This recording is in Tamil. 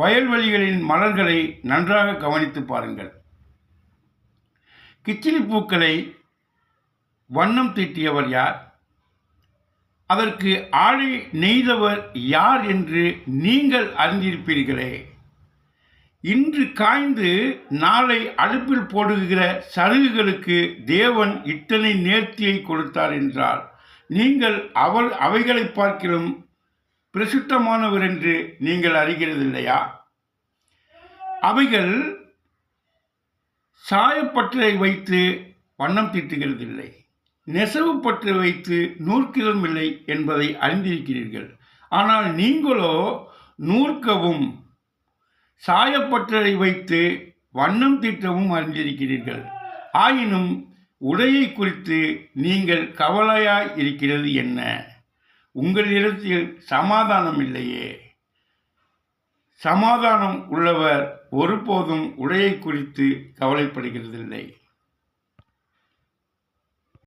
வயல்வெளிகளின் மலர்களை நன்றாக கவனித்து பாருங்கள். கிச்சிலி பூக்களை வண்ணம் தீட்டியவர் யார்? அதற்கு ஆழை நெய்தவர் யார் என்று நீங்கள் அறிந்திருப்பீர்களே. இன்று காய்ந்து நாளை அடுப்பில் போடுகிற சருகுகளுக்கு தேவன் இத்தனை நேர்த்தியை கொடுத்தார் என்றால் நீங்கள் அவள் அவைகளை பார்க்கிலும் பிரசித்தமானவர் என்று நீங்கள் அறிகிறதில்லையா? அவைகள் சாயப்பற்றை வைத்து வண்ணம் தீட்டுகிறதில்லை. நெசவு பற்றை வைத்து நூற்கிலும் இல்லை என்பதை அறிந்திருக்கிறீர்கள். ஆனால் நீங்களோ நூற்கவும் சாயப்பற்றை வைத்து வண்ணம் தீட்டவும் அறிந்திருக்கிறீர்கள். ஆயினும் உடையை குறித்து நீங்கள் கவலையாய் இருக்கிறது என்ன? உங்களிடத்தில் சமாதானம் இல்லையே சமாதானம் உள்ளவர் ஒருபோதும் உடையை குறித்து கவலைப்படுகிறதில்லை.